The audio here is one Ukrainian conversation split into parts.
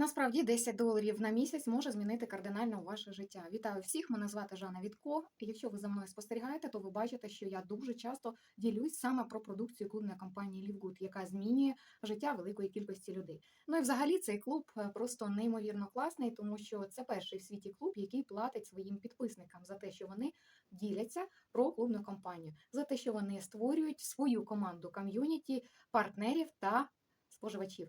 Насправді 10 доларів на місяць може змінити кардинально ваше життя. Вітаю всіх! Мене звати Жанна Вітко. Якщо ви за мною спостерігаєте, то ви бачите, що я дуже часто ділюсь саме про продукцію клубної компанії Livegood, яка змінює життя великої кількості людей. Ну і взагалі цей клуб е, просто неймовірно класний, тому що це перший в світі клуб, який платить своїм підписникам за те, що вони діляться про клубну компанію, за те, що вони створюють свою команду ком'юніті, партнерів та споживачів.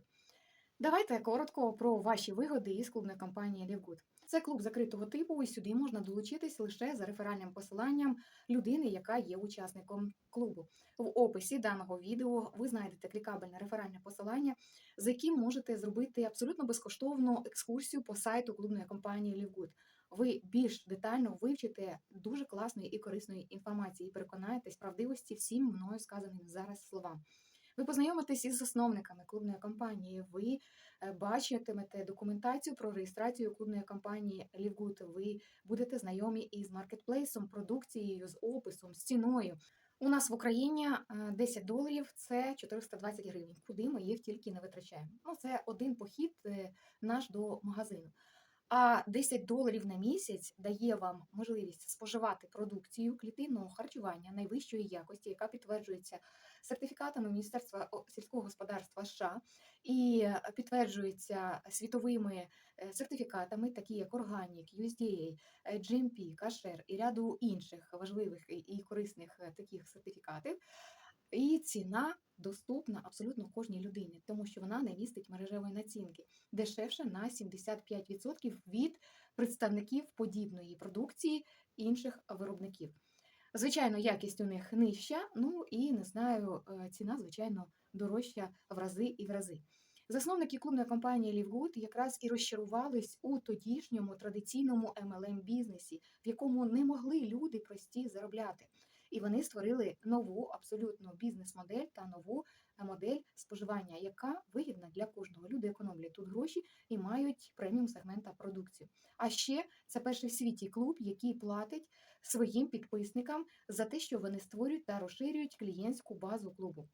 Давайте коротко про ваші вигоди із клубної компанії Livegood. Це клуб закритого типу, і сюди можна долучитись лише за реферальним посиланням людини, яка є учасником клубу. В описі даного відео ви знайдете клікабельне реферальне посилання, з яким можете зробити абсолютно безкоштовну екскурсію по сайту клубної компанії Livegood. Ви більш детально вивчите дуже класної і корисної інформації і переконаєтесь правдивості всім мною сказаним зараз словам. Ви познайомитесь із засновниками клубної компанії. Ви е, бачитимете документацію про реєстрацію клубної компанії Livegood. Ви будете знайомі із маркетплейсом, продукцією, з описом, з ціною. У нас в Україні е, 10 доларів це 420 гривень. Куди ми їх тільки не витрачаємо. Ну, це один похід е, наш до магазину. А 10 доларів на місяць дає вам можливість споживати продукцію клітинного харчування найвищої якості, яка підтверджується сертифікатами Міністерства сільського господарства США і е, підтверджується світовими е, сертифікатами, такі як Organic, USDA, е, GMP, Кашер і ряду інших важливих і- корисних таких сертифікатів. І ціна доступна абсолютно кожній людині, тому що вона не містить мережевої націнки дешевше на 75% від представників подібної продукції інших виробників. Звичайно, якість у них нижча, ну і не знаю, е, ціна, звичайно, дорожча в рази і в рази. Засновники клубної компанії Livegood якраз і розчарувались у тодішньому традиційному MLM бізнесі, в якому не могли люди прості заробляти. І вони створили нову абсолютно бізнес-модель та нову е, модель споживання, яка вигідна для кожного. Люди економлять тут гроші і мають преміум сегмента продукцію. А ще це перший в світі клуб, який платить своїм підписникам за те, що вони створюють та розширюють клієнтську базу клубу.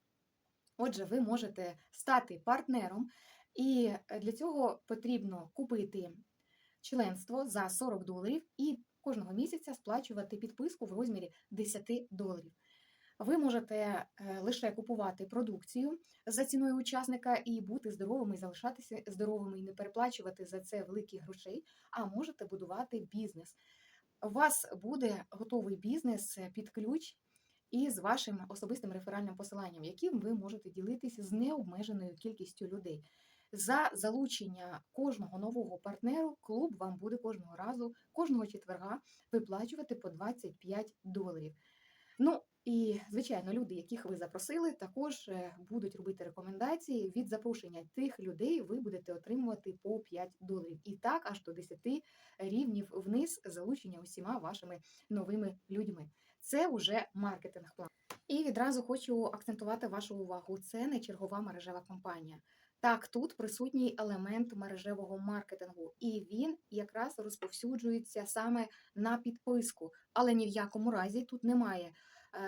Отже, ви можете стати партнером, і е, для цього потрібно купити членство за 40 доларів і кожного місяця сплачувати підписку в розмірі 10 доларів. Ви можете е, лише купувати продукцію за ціною учасника і бути здоровими, і залишатися здоровими і не переплачувати за це великих грошей, а можете будувати бізнес. У вас буде готовий бізнес е, під ключ і з вашим особистим реферальним посиланням, яким ви можете ділитися з необмеженою кількістю людей. За залучення кожного нового партнеру клуб вам буде кожного разу, кожного четверга виплачувати по 25 доларів. Ну і звичайно, люди, яких ви запросили, також е, будуть робити рекомендації. Від запрошення тих людей ви будете отримувати по 5 доларів. І так аж до 10 рівнів вниз залучення усіма вашими новими людьми. Це вже маркетинг план. І відразу хочу акцентувати вашу увагу. Це не чергова мережева компанія. Так, тут присутній елемент мережевого маркетингу, і він якраз розповсюджується саме на підписку, але ні в якому разі тут немає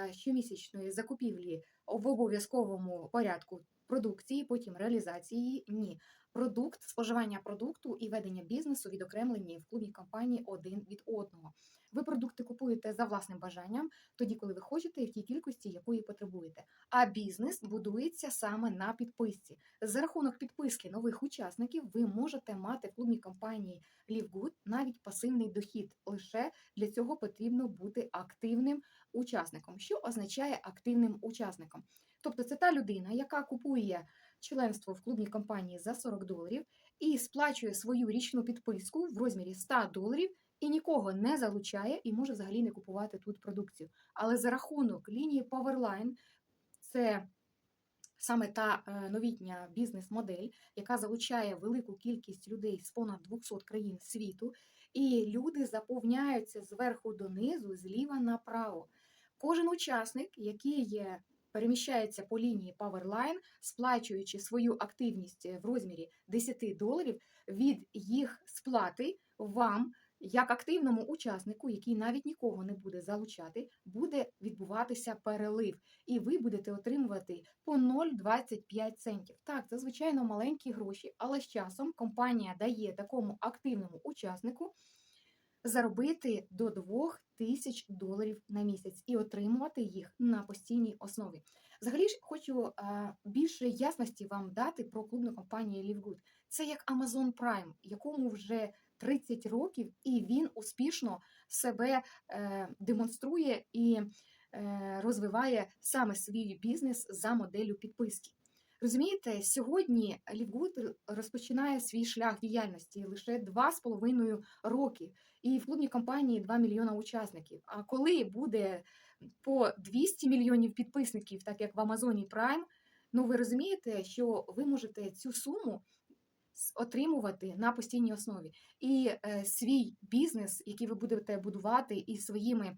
е, щомісячної закупівлі в обов'язковому порядку продукції, потім реалізації. Ні, продукт, споживання продукту і ведення бізнесу відокремлені в клубній компанії один від одного. Ви продукти купуєте за власним бажанням, тоді, коли ви хочете, і в тій кількості, якої потребуєте. А бізнес будується саме на підписці. За рахунок підписки нових учасників ви можете мати в клубній компанії Livegood навіть пасивний дохід. Лише для цього потрібно бути активним учасником. Що означає активним учасником? Тобто це та людина, яка купує членство в клубній компанії за 40 доларів і сплачує свою річну підписку в розмірі 100 доларів і нікого не залучає і може взагалі не купувати тут продукцію. Але за рахунок лінії Powerline, це саме та е, новітня бізнес-модель, яка залучає велику кількість людей з понад 200 країн світу, і люди заповняються зверху донизу, зліва направо. Кожен учасник, який є переміщається по лінії Powerline, сплачуючи свою активність в розмірі 10 доларів, від їх сплати вам як активному учаснику, який навіть нікого не буде залучати, буде відбуватися перелив, і ви будете отримувати по 0,25 центів. Так, це звичайно маленькі гроші, але з часом компанія дає такому активному учаснику заробити до 2 тисяч доларів на місяць і отримувати їх на постійній основі. Взагалі ж хочу а, більше ясності вам дати про клубну компанію LiveGood. Це як Amazon Prime, якому вже 30 років, і він успішно себе е, демонструє і е, розвиває саме свій бізнес за моделлю підписки. Розумієте, сьогодні LiveGood розпочинає свій шлях діяльності лише 2,5 роки, і в клубній компанії 2 мільйона учасників. А коли буде по 200 мільйонів підписників, так як в Амазоні Prime, ну ви розумієте, що ви можете цю суму отримувати на постійній основі. І е, свій бізнес, який ви будете будувати, і своїми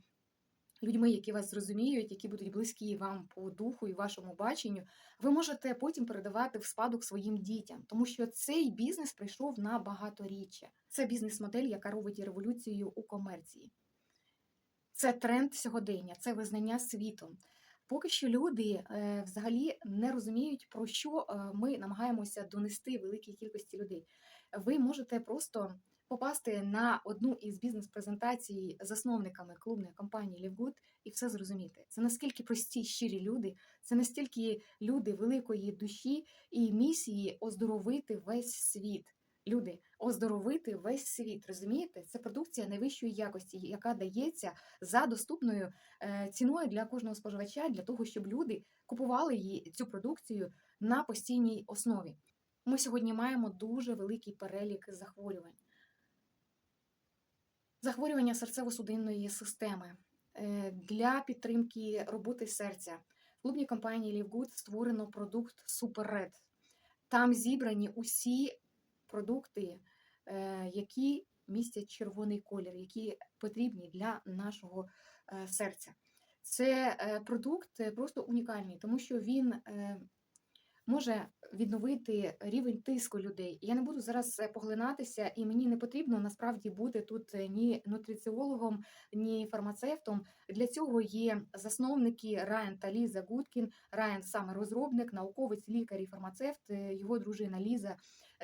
людьми, які вас зрозуміють, які будуть близькі вам по духу і вашому баченню, ви можете потім передавати в спадок своїм дітям, тому що цей бізнес прийшов на багаторіччя. Це бізнес-модель, яка робить революцію у комерції. Це тренд сьогодення, це визнання світом. Поки що люди е, взагалі не розуміють, про що е, ми намагаємося донести великій кількості людей. Ви можете просто попасти на одну із бізнес-презентацій засновниками клубної компанії LiveGood і все зрозуміти. Це наскільки прості, щирі люди, це настільки люди великої душі і місії оздоровити весь світ. Люди, оздоровити весь світ, розумієте? Це продукція найвищої якості, яка дається за доступною е, ціною для кожного споживача, для того, щоб люди купували її цю продукцію на постійній основі. Ми сьогодні маємо дуже великий перелік захворювань. Захворювання серцево-судинної системи Е, для підтримки роботи серця. В клубній компанії LiveGood створено продукт Super Там зібрані усі продукти, е, які містять червоний колір, які потрібні для нашого е, серця. Це продукт просто унікальний, тому що він може відновити рівень тиску людей. Я не буду зараз е, поглинатися, і мені не потрібно насправді бути тут е, ні нутриціологом, ні фармацевтом. Для цього є засновники Райан та Ліза Гудкін. Райан саме розробник, науковець, лікар і фармацевт, е, його дружина Ліза,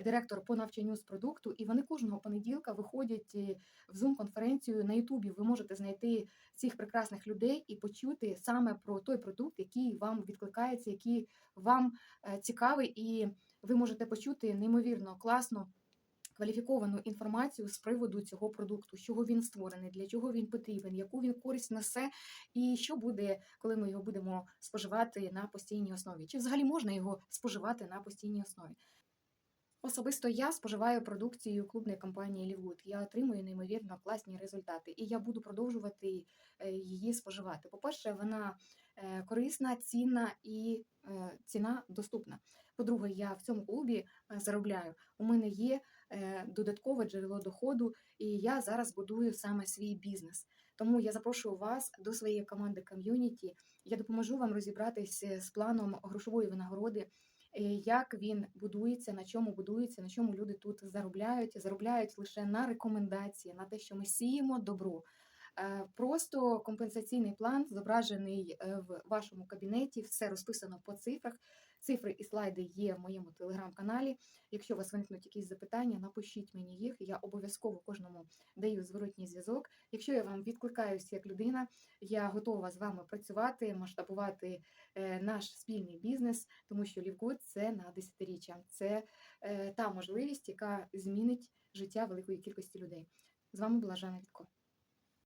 директор по навчанню з продукту. І вони кожного понеділка виходять е, в зум-конференцію на Ютубі. Ви можете знайти цих прекрасних людей і почути саме про той продукт, який вам відкликається, який вам е, цікавий, і ви можете почути неймовірно класну. Кваліфіковану інформацію з приводу цього продукту, чого він створений, для чого він потрібен, яку він користь несе, і що буде, коли ми його будемо споживати на постійній основі. Чи взагалі можна його споживати на постійній основі? Особисто я споживаю продукцію клубної компанії Лівуд. Я отримую неймовірно класні результати, і я буду продовжувати е, її споживати. По-перше, вона е, корисна, цінна і е, ціна доступна. По-друге, я в цьому клубі заробляю. У мене є додаткове джерело доходу, і я зараз будую саме свій бізнес. Тому я запрошую вас до своєї команди ком'юніті. Я допоможу вам розібратися з планом грошової винагороди як він будується, на чому будується, на чому люди тут заробляють, заробляють лише на рекомендації, на те, що ми сіємо добро. Е, Просто компенсаційний план зображений е, в вашому кабінеті, все розписано по цифрах. Цифри і слайди є в моєму телеграм-каналі. Якщо у вас виникнуть якісь запитання, напишіть мені їх. Я обов'язково кожному даю зворотній зв'язок. Якщо я вам відкликаюся як людина, я готова з вами працювати, масштабувати е, наш спільний бізнес, тому що Лівгуд це на десятиріччя. Це е, та можливість, яка змінить життя великої кількості людей. З вами була Жанна Вітко.